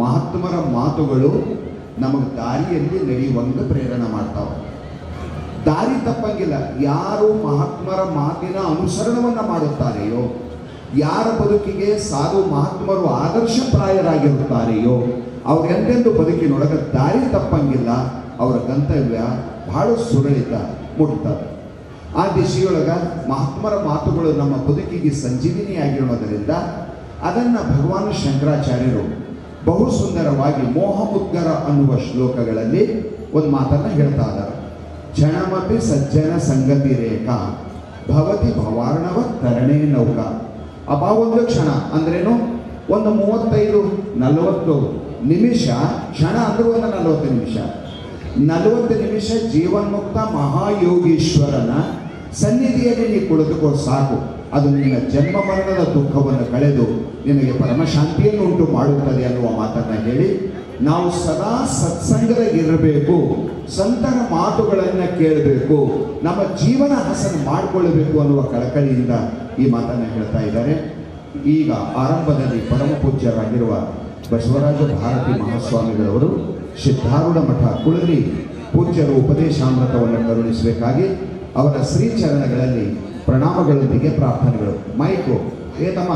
ಮಹಾತ್ಮರ ಮಾತುಗಳು ನಮಗೆ ದಾರಿಯಲ್ಲಿ ನಡೆಯುವಂಗೆ ಪ್ರೇರಣೆ ಮಾಡ್ತಾವೆ. ದಾರಿ ತಪ್ಪಂಗಿಲ್ಲ. ಯಾರು ಮಹಾತ್ಮರ ಮಾತಿನ ಅನುಸರಣವನ್ನು ಮಾಡುತ್ತಾರೆಯೋ, ಯಾರ ಬದುಕಿಗೆ ಸಾಧು ಮಹಾತ್ಮರು ಆದರ್ಶಪ್ರಾಯರಾಗಿರುತ್ತಾರೆಯೋ ಅವರೆಂದೆಂದು ಬದುಕಿನೊಳಗೆ ದಾರಿ ತಪ್ಪಂಗಿಲ್ಲ, ಅವರ ಗಂತವ್ಯ ಬಹಳ ಸುರಳಿತ ಮುಟ್ತದೆ ಆ ದಿಶೆಯೊಳಗ ಮಹಾತ್ಮರ ಮಾತುಗಳು ನಮ್ಮ ಬದುಕಿಗೆ ಸಂಜೀವಿನಿಯಾಗಿರೋದರಿಂದ ಅದನ್ನು ಭಗವಾನ್ ಶಂಕರಾಚಾರ್ಯರು ಬಹು ಸುಂದರವಾಗಿ ಮೋಹಮುದ್ಗರ ಅನ್ನುವ ಶ್ಲೋಕಗಳಲ್ಲಿ ಒಂದು ಮಾತನ್ನು ಹೇಳ್ತಾ ಇದ್ದಾರೆ. ಕ್ಷಣಮಪಿ ಸಜ್ಜನ ಸಂಗತಿ ರೇಖಾ, ಭವತಿ ಭವಾರ್ಣವ ತರಣೇ ನೌಕ. ಅಬ್ಬ ಒಂದು ಕ್ಷಣ ಅಂದ್ರೇನು? ಒಂದು ಮೂವತ್ತೈದು, ನಲವತ್ತು ನಿಮಿಷ, ಕ್ಷಣ ಅಂದ್ರೆ ಒಂದು ನಲವತ್ತು ನಿಮಿಷ. ನಲವತ್ತು ನಿಮಿಷ ಜೀವನ್ಮುಕ್ತ ಮಹಾಯೋಗೀಶ್ವರನ ಸನ್ನಿಧಿಯಲ್ಲಿ ನೀವು ಕುಳಿತುಕೋ ಸಾಕು. ಅದು ನಿನ್ನ ಜನ್ಮ ಮರಣದ ದುಃಖವನ್ನು ಕಳೆದು ನಿನಗೆ ಪರಮಶಾಂತಿಯನ್ನು ಉಂಟು ಮಾಡುತ್ತದೆ ಅನ್ನುವ ಮಾತನ್ನ ಹೇಳಿ, ನಾವು ಸದಾ ಸತ್ಸಂಗದಾಗಿರಬೇಕು ಸಂತರ ಮಾತುಗಳನ್ನು ಕೇಳಬೇಕು, ನಮ್ಮ ಜೀವನ ಹಸನ ಮಾಡಿಕೊಳ್ಳಬೇಕು ಅನ್ನುವ ಕಳಕಳಿಯಿಂದ ಈ ಮಾತನ್ನ ಹೇಳ್ತಾ ಇದ್ದಾರೆ. ಈಗ ಆರಂಭದಲ್ಲಿ ಪರಮ ಪೂಜ್ಯರಾಗಿರುವ ಬಸವರಾಜ ಭಾರತಿ ಮಹಾಸ್ವಾಮಿಗಳವರು ಸಿದ್ಧಾರೂಢ ಮಠ ಕುಳಲಿ ಪೂಜ್ಯರು ಉಪದೇಶಾಮೃತವನ್ನು ಕರುಣಿಸಬೇಕಾಗಿ ಅವರ ಶ್ರೀಚರಣಗಳಲ್ಲಿ ಪ್ರಣಾಮಗಳೊಂದಿಗೆ ಪ್ರಾರ್ಥನೆಗಳು. ಮೈಕು ತಮ್ಮ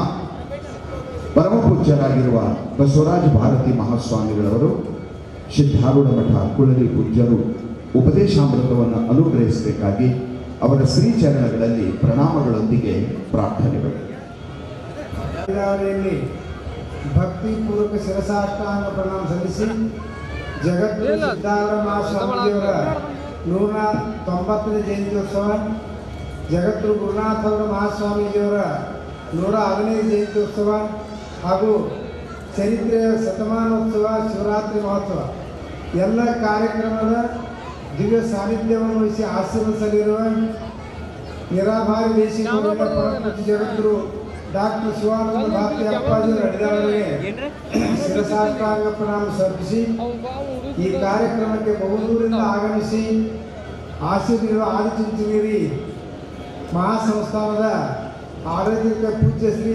ಪರಮಪೂಜ್ಯರಾಗಿರುವ ಬಸವರಾಜ ಭಾರತಿ ಮಹಾಸ್ವಾಮಿಗಳವರು, ಸಿದ್ಧಾರೂಢ ಮಠ ಕುಳಲಿ ಪೂಜ್ಯರು, ಉಪದೇಶಾಮೃತವನ್ನು ಅನುಗ್ರಹಿಸಬೇಕಾಗಿ ಅವರ ಶ್ರೀಚರಣಗಳಲ್ಲಿ ಪ್ರಣಾಮಗಳೊಂದಿಗೆ ಪ್ರಾರ್ಥನೆಗಳು. ಭಕ್ತಿ ಭಕ್ತಿಪೂರ್ವಕ ಶಿರಸಾಷ್ಟಾಂಗ ಪ್ರಣಾಮ ಸಲ್ಲಿಸಿ, ಜಗದ್ಗುರು ಸಿದ್ಧಾರೂಢ ಸ್ವಾಮೀಜಿಯವರ ನೂರ ತೊಂಬತ್ತನೇ ಜಯಂತ್ಯೋತ್ಸವ. ಜಗದ್ಗುರು ಗುರುನಾಥ ಅವರ ಮಹಾಸ್ವಾಮೀಜಿಯವರ ನೂರ ಹದಿನೈದು ಜಯಂತ್ಯೋತ್ಸವ ಹಾಗೂ ಚರಿತ್ರೆಯ ಶತಮಾನೋತ್ಸವ, ಶಿವರಾತ್ರಿ ಮಹೋತ್ಸವ. ಎಲ್ಲ ಕಾರ್ಯಕ್ರಮದ ದಿವ್ಯ ಸಾನ್ನಿಧ್ಯವನ್ನು ವಹಿಸಿ ಆಶೀರ್ವಿಸಲಿರುವ ನಿರಾಭಾರಿ ದೇಶಿ ಜಗದ್ಗುರು ಡಾಕ್ಟರ್ ಶಿವಾನಂದ ಭಾರತಿ ಅಪ್ಪಾಜಿ ಅಡಿದಾರರಿಗೆ ಶಿರಸಾಷ್ಟಾಂಗ ಪ್ರಣಾಮ ಸಮರ್ಪಿಸಿ ಈ ಕಾರ್ಯಕ್ರಮಕ್ಕೆ ಬಹುದೂರಿಂದ ಆಗಮಿಸಿ ಆಶೀರ್ವ ಆದಿಚುಂಚನೇರಿ ಮಹಾಸಂಸ್ಥಾನದ ಆಡಳಿತ ಪೂಜ್ಯ ಶ್ರೀ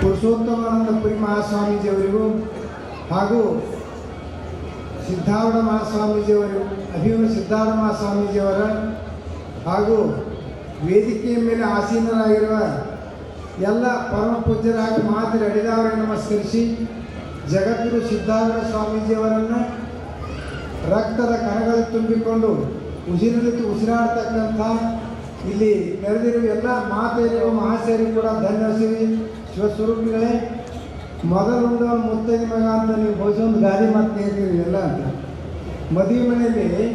ಪುರುಷೋತ್ತಮಾನಂದ ಪುರಿ ಮಹಾಸ್ವಾಮೀಜಿಯವರಿಗೂ ಹಾಗೂ ಸಿದ್ಧಾರೂಢ ಮಹಾಸ್ವಾಮೀಜಿಯವರು ಅಭಿಮಾನ ಸಿದ್ಧಾರೂಢ ಮಹಾಸ್ವಾಮೀಜಿಯವರ ಹಾಗೂ ವೇದಿಕೆಯ ಮೇಲೆ ಆಸೀನರಾಗಿರುವ ಎಲ್ಲ ಪರಮ ಪೂಜ್ಯರಾಗಿ ಅಡಿದವರಿಗೆ ನಮಸ್ಕರಿಸಿ ಜಗದ್ಗುರು ಸಿದ್ಧಾರೂಢ ಸ್ವಾಮೀಜಿಯವರನ್ನು ರಕ್ತದ ಕಣಗಳು ತುಂಬಿಕೊಂಡು ಉಸಿರಿಳಿತು ಉಸಿರಾಡ್ತಕ್ಕಂಥ ಇಲ್ಲಿ ನೆರೆದಿರುವ ಎಲ್ಲ ಮಾತೆಯರಿಗೂ ಮಹಾಶಯರಿಗೂ ಕೂಡ ಧನ್ಯವಾದ ಶಿವಸ್ವರೂಪಿಗಳೇ ಮೊದಲು ಮುತ್ತೈದು ಮಗ ಅಂತ ನೀವು ಬಹುಶಃ ಒಂದು ಎಲ್ಲ ಅಂತ. ಮದುವೆ ಮನೆಯಲ್ಲಿ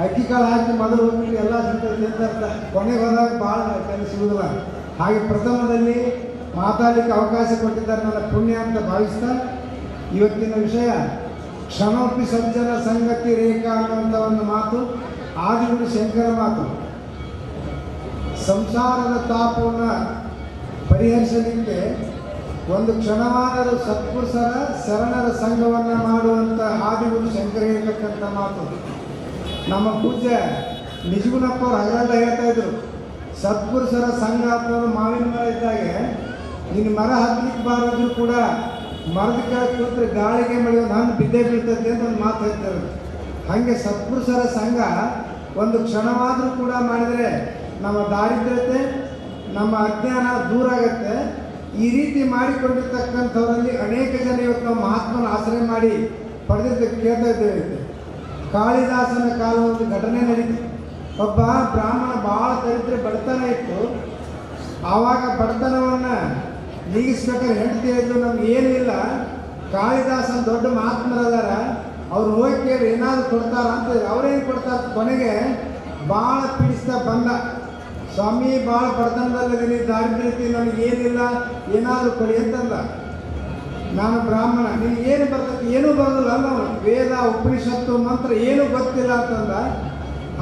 ಅಕ್ಕಿ ಕಾಳು ಹಾಕಿ ಮೊದಲು ಹೋಗ್ಬಿಟ್ಟು ಎಲ್ಲ ಸಿಗ್ತದೆ ಅಂತ ಕೊನೆಗೆ ಹೋದಾಗ ಭಾಳ ಕಲಿ ಸಿಗುವುದಿಲ್ಲ ಹಾಗೆ ಪ್ರಥಮದಲ್ಲಿ ಮಾತಾಡಲಿಕ್ಕೆ ಅವಕಾಶ ಕೊಟ್ಟಿದ್ದಾರೆ ನನ್ನ ಪುಣ್ಯ ಅಂತ ಭಾವಿಸ್ತಾ, ಇವತ್ತಿನ ವಿಷಯ ಕ್ಷಮಪಿ ಸಜ್ಜನ ಸಂಗತಿ ರೇಖಾ ಅನ್ನುವಂಥ ಒಂದು ಮಾತು. ಆದಿಗುರು ಶಂಕರ ಮಾತು. ಸಂಸಾರದ ತಾಪವನ್ನು ಪರಿಹರಿಸಲಿಕ್ಕೆ ಒಂದು ಕ್ಷಣವಾದರೂ ಸತ್ಪುರುಷರ ಶರಣರ ಸಂಘವನ್ನು ಮಾಡುವಂಥ ಆದಿಗುರು ಶಂಕರ ಹೇಳ್ತಕ್ಕಂಥ ಮಾತು. ನಮ್ಮ ಪೂಜ್ಯ ನಿಜಗುಣಪ್ಪ ಅವ್ರು ಹಗಲೆಲ್ಲ ಹೇಳ್ತಾ ಇದ್ರು, ಸತ್ಪುರುಷರ ಸಂಘ ಅಥವಾ ಮಾವಿನ ಮರ ಇದ್ದಾಗೆ ನಿನ್ನ ಮರ ಹತ್ತಲಿಕ್ಕೆ ಬಾರದ್ರು ಕೂಡ ಮರದ ಕೆಳಗೆ ಕೂತ್ರೆ ಗಾಳಿಗೆ ಮಳೆ ಹಣ್ಣು ಬಿದ್ದೇ ಬೀಳ್ತೈತೆ ಅಂತ ಒಂದು ಮಾತು ಹೇಳ್ತಾರೆ ಹಾಗೆ ಸತ್ಪುರುಷರ ಸಂಘ ಒಂದು ಕ್ಷಣವಾದರೂ ಕೂಡ ಮಾಡಿದರೆ ನಮ್ಮ ದಾರಿದ್ರ್ಯತೆ, ನಮ್ಮ ಅಜ್ಞಾನ ದೂರ ಆಗುತ್ತೆ. ಈ ರೀತಿ ಮಾಡಿಕೊಂಡಿರ್ತಕ್ಕಂಥವರಲ್ಲಿ ಅನೇಕ ಜನ ಇವತ್ತು ನಾವು ಮಹಾತ್ಮನ ಆಶ್ರಯ ಮಾಡಿ ಪಡೆದಿದ್ದಕ್ಕೆ ಕೇಳ್ತಾ ಇದ್ದೇವೆ ಕಾಳಿದಾಸನ ಕಾಲ ಒಂದು ಘಟನೆ ನಡೀತು. ಒಬ್ಬ ಬ್ರಾಹ್ಮಣ ಭಾಳ ದರಿದ್ರೆ ಬಡತನ ಇತ್ತು. ಆವಾಗ ಬಡತನವನ್ನು ನೀಗಿಸ್ಬೇಕಾದ್ರೆ ಹೆಂಡತಿ ಹೇಳಿದ್ರು, ನಮ್ಗೆ ಏನಿಲ್ಲ ಕಾಳಿದಾಸನ ದೊಡ್ಡ ಮಹಾತ್ಮರದಾರ. ಅವ್ರು ಹೋಗಿ ಕೇಳಿ ಏನಾದ್ರು ಕೊಡ್ತಾರ ಅಂತ ಅವ್ರೇನು ಕೊಡ್ತಾರ ಕೊನೆಗೆ ಭಾಳ ಪೀಡಿಸ್ತಾ ಬಂದ. ಸ್ವಾಮಿ ಭಾಳ ಬಡತನದಲ್ಲಿದ್ದೀನಿ, ದಾರಿದ್ರ್ಯತೆ ನನಗೆ ಏನಿಲ್ಲ, ಏನಾದರೂ ಕೊಡಿ ಅಂತಂದ. ನಾನು ಬ್ರಾಹ್ಮಣ ನಿನ್ಗೆ ಏನು ಬರ್ತದೆ ಏನೂ ಬರೋದಿಲ್ಲ ಅಲ್ಲ. ವೇದ, ಉಪನಿಷತ್ತು, ಮಂತ್ರ ಏನೂ ಗೊತ್ತಿಲ್ಲ ಅಂತಂದ.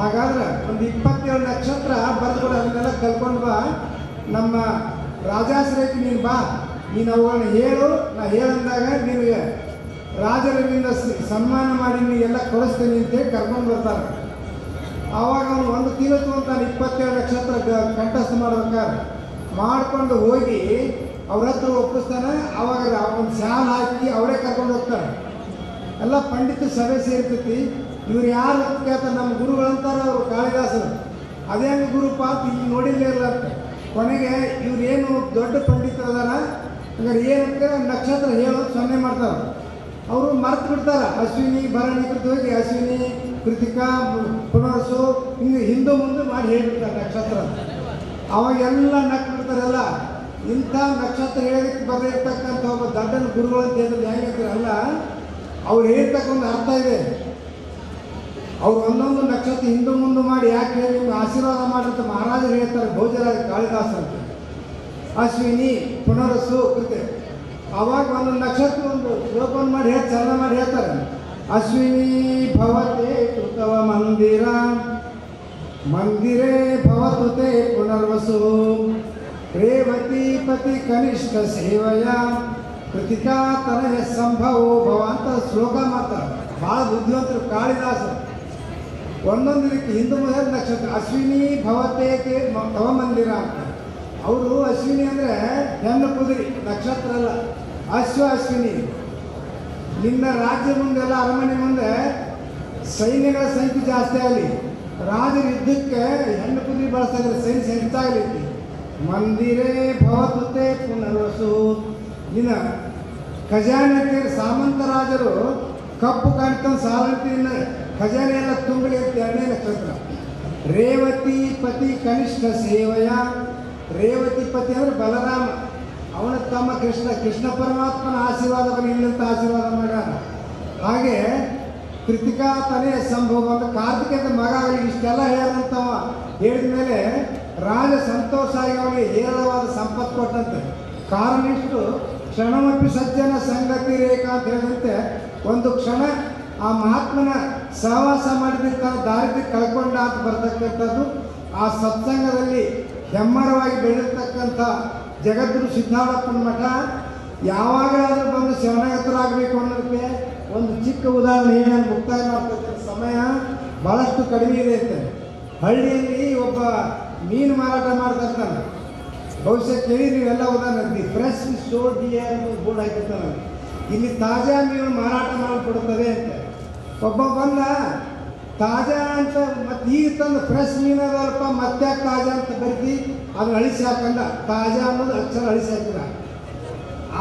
ಹಾಗಾದ್ರೆ ಒಂದು ಇಪ್ಪತ್ತೇಳು ನಕ್ಷತ್ರ ಬರೆದ್ಬಿಡು, ಅದನ್ನೆಲ್ಲ ಕಲ್ಕೊಂಡು ಬಾ. ನಮ್ಮ ರಾಜಾಶ್ರಯಕ್ಕೆ ನೀನು ಬಾ. ನೀನು ಅವುಗಳನ್ನ ಹೇಳು, ನಾ ಹೇಳಂದಾಗ ನಿನಗೆ ರಾಜರಿಂದ ಸನ್ಮಾನ ಮಾಡಿ ಎಲ್ಲ ಕೊಡಿಸ್ತೀನಿ ಅಂತೇಳಿ ಕರ್ಕೊಂಡು ಬರ್ತಾರೆ. ಆವಾಗ ಅವನು ಒಂದು ತಿಂಗಳು ಅಂತಾನೆ ಇಪ್ಪತ್ತೇಳು ನಕ್ಷತ್ರ ಕಂಠಸ್ಥ ಮಾಡ್ಬೇಕಾದ್ರೆ ಮಾಡ್ಕೊಂಡು ಹೋಗಿ ಅವ್ರ ಹತ್ರ ಒಪ್ಪಿಸ್ತಾನೆ ಆವಾಗ ಒಂದು ಶಾಲ್ ಹಾಕಿ ಅವರೇ ಕರ್ಕೊಂಡು ಹೋಗ್ತಾರೆ. ಎಲ್ಲ ಪಂಡಿತ ಸಭೆ ಸೇರ್ತೈತಿ. ಇವ್ರು ಯಾರು ಅಂತ ಕೇಳ್ತಾರೆ ನಮ್ಮ ಗುರುಗಳಂತಾರ ಅವರು ಕಾಳಿದಾಸರು. ಅದೇ ಹಂಗೆ ಗುರುಪ ಅಂತ ಇಲ್ಲಿ ನೋಡಿಲ್ಲೇ ಇಲ್ಲ ಅಂತ. ಕೊನೆಗೆ ಇವ್ರು ಏನು ದೊಡ್ಡ ಪಂಡಿತರದಾರ? ಹಂಗಾರೆ ಏನಂತ ನಕ್ಷತ್ರ ಹೇಳೋದು ಸೊನ್ನೆ ಮಾಡ್ತಾರೆ ಅವರು ಮರೆತು ಬಿಡ್ತಾರ. ಅಶ್ವಿನಿ, ಭರಣಿ ಕೃತಿ ಹೋಗಿ ಅಶ್ವಿನಿ, ಕೃತಿಕಾ, ಪುನರ್ಸು, ಹಿಂಗೆ ಹಿಂದೆ ಮುಂದೆ ಮಾಡಿ ಹೇಳ್ಬಿಡ್ತಾರೆ ನಕ್ಷತ್ರ. ಅವಾಗೆಲ್ಲ ನಕ್ ಬಿಡ್ತಾರಲ್ಲ. ಇಂಥ ನಕ್ಷತ್ರ ಹೇಳಕ್ಕೆ ಬರೆದಿರ್ತಕ್ಕಂಥ ಒಬ್ಬ ದಡ್ಡನ ಗುರುಗಳು ಅಂತ ಹೇಳಿದ್ರೆ ಹೇಗಿರ್ತಾರೆ ಅಲ್ಲ, ಅವ್ರು ಹೇಳ್ತಕ್ಕ ಒಂದು ಅರ್ಥ ಇದೆ. ಅವ್ರು ಒಂದೊಂದು ನಕ್ಷತ್ರ ಹಿಂದೆ ಮುಂದೆ ಮಾಡಿ ಯಾಕೆ ಹೇಳಿ ನಿಮ್ಗೆ ಆಶೀರ್ವಾದ ಮಾಡಿರ್ತ ಮಹಾರಾಜರು ಹೇಳ್ತಾರೆ ಭೋಜರಾಜ ಕಾಳಿದಾಸ ಅಂತ. ಅಶ್ವಿನಿ ಪುನರಸ್ಸು ಕೃತಿ. ಅವಾಗ ಒಂದು ನಕ್ಷತ್ರ ಒಂದು ಮಾಡಿ ಹೇಳಿ, ಚಲನ ಮಾಡಿ ಹೇಳ್ತಾರೆ. ಅಶ್ವಿನಿ ಭವತೆ ಕೃತವ ಮಂದಿರ. ಮಂದಿರೇ ಭವತು ತೇ ಪುನರ್ವಸು. ರೇವತಿ ಪತಿ ಕನಿಷ್ಠ ಸೇವಯ. ಕೃತಿಕಾ ತನಯ ಸಂಭವೋ ಭವ ಅಂತ ಶ್ಲೋಕ ಮಾಡ್ತಾರೆ. ಭಾಳ ಬುದ್ಧಿವಂತರು ಕಾಳಿದಾಸ ಒಂದೊಂದು ರೀತಿ ಹಿಂದೂ ಮುಂದೆ ನಕ್ಷತ್ರ. ಅಶ್ವಿನಿ ಭವತೆ ತವ ಮಂದಿರ ಅಂತ. ಅವರು ಅಶ್ವಿನಿ ಅಂದರೆ ಹೆಣ್ಣು ಕುದುರೆ, ನಕ್ಷತ್ರ ಅಲ್ಲ. ಅಶ್ವ ಅಶ್ವಿನಿ ನಿನ್ನ ರಾಜ್ಯ ಮುಂದೆಲ್ಲ ಅರಮನೆ ಮುಂದೆ ಸೈನ್ಯಗಳ ಸಂಖ್ಯೆ ಜಾಸ್ತಿ ಆಗಲಿ. ರಾಜರ ಯುದ್ಧಕ್ಕೆ ಹೆಣ್ಣು ಕುದುರೆ ಬಳಸ್ತಾ ಇದ್ದಾರೆ ಸೈನ್ಯ ಹೆಚ್ಚಾಗಲಿ ಮಂದಿರೇ ಭವತುತೆ ಪುನರ್ವಸು. ನಿನ್ನ ಖಜಾನೆ ಸಾಮಂತ ರಾಜರು ಕಪ್ಪು ಕಾಣ್ತಾ ಸಾಲಂತಿನ ಖಜಾನೆ ಎಲ್ಲ ತುಂಬಲಿ ಅಂತ ಎರಡನೇ ನಕ್ಷತ್ರ ರೇವತಿ ಪತಿ ಕನಿಷ್ಠ ಸೇವಯ. ರೇವತಿ ಪತಿ ಅಂದ್ರೆ ಬಲರಾಮ. ಅವನ ತಮ್ಮ ಕೃಷ್ಣ ಕೃಷ್ಣ ಪರಮಾತ್ಮನ ಆಶೀರ್ವಾದ ಇಲ್ಲಂತ ಆಶೀರ್ವಾದ ಮಾಡ್ಯಾರ ಹಾಗೆ ಕೃತಿಕಾ ತನೇ ಸಂಭವ ಅಂತ ಕಾರ್ತಿಕದ ಮಗ ಇಷ್ಟೆಲ್ಲ ಹೇಳಿದಂತವ ಹೇಳಿದ ಮೇಲೆ ರಾಜ ಸಂತೋಷ ಆಗಿ ಅವನಿಗೆ ಹೇರಳವಾದ ಸಂಪತ್ತು ಕೊಟ್ಟಂತೆ. ಕಾರಣ ಇಷ್ಟು ಕ್ಷಣಮಿ ಸಜ್ಜನ ಸಂಗತಿ ರೇಖಾ ಅಂತ ಹೇಳಿದಂತೆ ಒಂದು ಕ್ಷಣ ಆ ಮಹಾತ್ಮನ ಸಹವಾಸ ಮಾಡಿದಂತ ತನ್ನ ಕಳ್ಕೊಂಡ ಅಂತ ಬರ್ತಕ್ಕಂಥದ್ದು, ಆ ಸತ್ಸಂಗದಲ್ಲಿ ಹೆಮ್ಮರವಾಗಿ ಬೆಳೆದಿರ್ತಕ್ಕಂಥ ಜಗದ್ಗುರು ಸಿದ್ಧಾರಪ್ಪನ ಮಠ ಯಾವಾಗಲಾದರೂ ಬಂದು ಶರಣಾಗತರಾಗಬೇಕು ಅನ್ನೋದಕ್ಕೆ ಒಂದು ಚಿಕ್ಕ ಉದಾಹರಣೆ ನಾನು ಮುಕ್ತಾಯ ಮಾಡ್ತಕ್ಕಂಥ ಸಮಯ ಭಾಳಷ್ಟು ಕಡಿಮೆ ಇದೆ ಅಂತ. ಹಳ್ಳಿಯಲ್ಲಿ ಒಬ್ಬ ಮೀನು ಮಾರಾಟ ಮಾಡ್ತಾ ಇರ್ತಾನೆ ಬಹುಶಃ ಕೇಳಿ ನೀವೆಲ್ಲ ಉದಾಹರಣೆ ಫ್ರೆಶ್ ಸ್ಟೋರ್ ಡಿ ಅನ್ನೋ ಬೋರ್ಡ್ ಹಾಕಿರ್ತಾನೆ. ಇಲ್ಲಿ ತಾಜಾ ಮೀನು ಮಾರಾಟ ಮಾಡಿಕೊಡ್ತದೆ ಅಂತ. ಒಬ್ಬ ಬಂದ ತಾಜಾ ಅಂತ ಮತ್ತೆ ಈ ತಂದು ಫ್ರೆಶ್ ಮೀನು ಅದಲ್ಪ ಮತ್ತೆ ತಾಜಾ ಅಂತ ಬರೀತಿ, ಅದನ್ನ ಅಳಿಸಿ ಹಾಕಂದ. ತಾಜಾ ಅನ್ನೋದು ಅಕ್ಷರ ಅಳಿಸಿ ಹಾಕಿದ.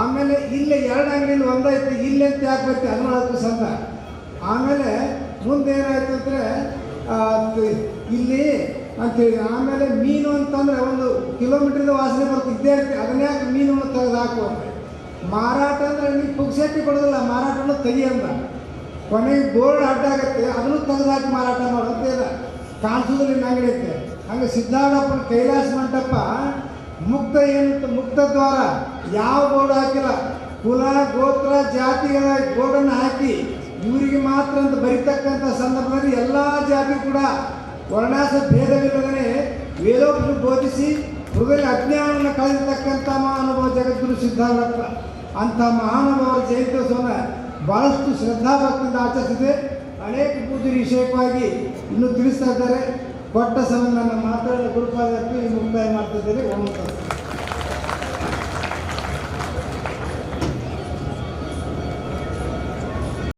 ಆಮೇಲೆ ಇಲ್ಲೇ ಎರಡು ಅಂಗಡಿಲಿ ಒಂದೈತಿ ಇಲ್ಲೇ ಅಂತ ಯಾಕೆ ಬರ್ತಿ? ಅದಕ್ಕೆ ಸಂದ. ಆಮೇಲೆ ಮುಂದೆ ಏನಾಯ್ತು ಅಂದರೆ ಇಲ್ಲಿ ಅಂತೇಳಿ, ಆಮೇಲೆ ಮೀನು ಅಂತಂದ್ರೆ ಒಂದು ಕಿಲೋಮೀಟ್ರಿಂದ ವಾಸನೆ ಬರುತ್ತೆ, ಇದ್ದೇ ಇರ್ತಿ ಅದನ್ನ ಯಾಕೆ ತೆಗೆದು ಹಾಕು ಅಂತ. ಮಾರಾಟ ಅಂದ್ರೆ ನೀವು ಪುಕ್ಸೆಟ್ಟಿ ಕೊಡೋದಿಲ್ಲ, ಮಾರಾಟನೂ ತೆಗಿ ಅಂದ. ಕೊನೆಗೆ ಬೋರ್ಡ್ ಅಡ್ಡಾಗತ್ತೆ ಅದನ್ನು ತಗದಾಕಿ ಮಾರಾಟ ಇಲ್ಲ ಅಂಗಡಿ ಐತೆ ಹಂಗೆ ಸಿದ್ಧಾರಪ್ಪನ ಕೈಲಾಸ ಮಂಟಪ, ಮುಕ್ತ ಏನು ಮುಕ್ತ ದ್ವಾರ. ಯಾವ ಬೋರ್ಡ್ ಹಾಕಿಲ್ಲ? ಕುಲ, ಗೋತ್ರ, ಜಾತಿಗಳ ಬೋರ್ಡನ್ನು ಹಾಕಿ ಇವರಿಗೆ ಮಾತ್ರ ಅಂತ ಬರೀತಕ್ಕಂಥ ಸಂದರ್ಭದಲ್ಲಿ ಎಲ್ಲ ಜಾತಿ ಕೂಡ ವರ್ಣಾಸ ಭೇದವಿಲ್ಲದೇ ವೇದೋಪನ ಬೋಧಿಸಿ ಹೃದಯ ಅಜ್ಞಾನವನ್ನು ಕಳೆದಿರ್ತಕ್ಕಂಥ ಮಹಾನುಭಾವ ಜಗದ್ಗುರು ಸಿದ್ಧಾರಪ್ಪ ಅಂಥ ಮಹಾನುಭಾವರ ಜಯಂತ್ಯೋತ್ಸವನ ಭಾಳಷ್ಟು ಶ್ರದ್ಧಾಭಕ್ತಿಯಿಂದ ಆಚರಿಸಿದೆ ಅನೇಕ ಪೂಜೆ ವಿಷಯವಾಗಿ ಇನ್ನೂ ತಿಳಿಸ್ತಾ ಇದ್ದಾರೆ. ಕೊಟ್ಟ ಸಮಯ ನನ್ನ ಮಾತಾಡಿದ ಗುರುಪಾದಕ್ಕೆ ಮುಕ್ತಾಯ ಮಾಡ್ತಿದ್ದೇನೆ ಓಂ ತತ್ಸತ್.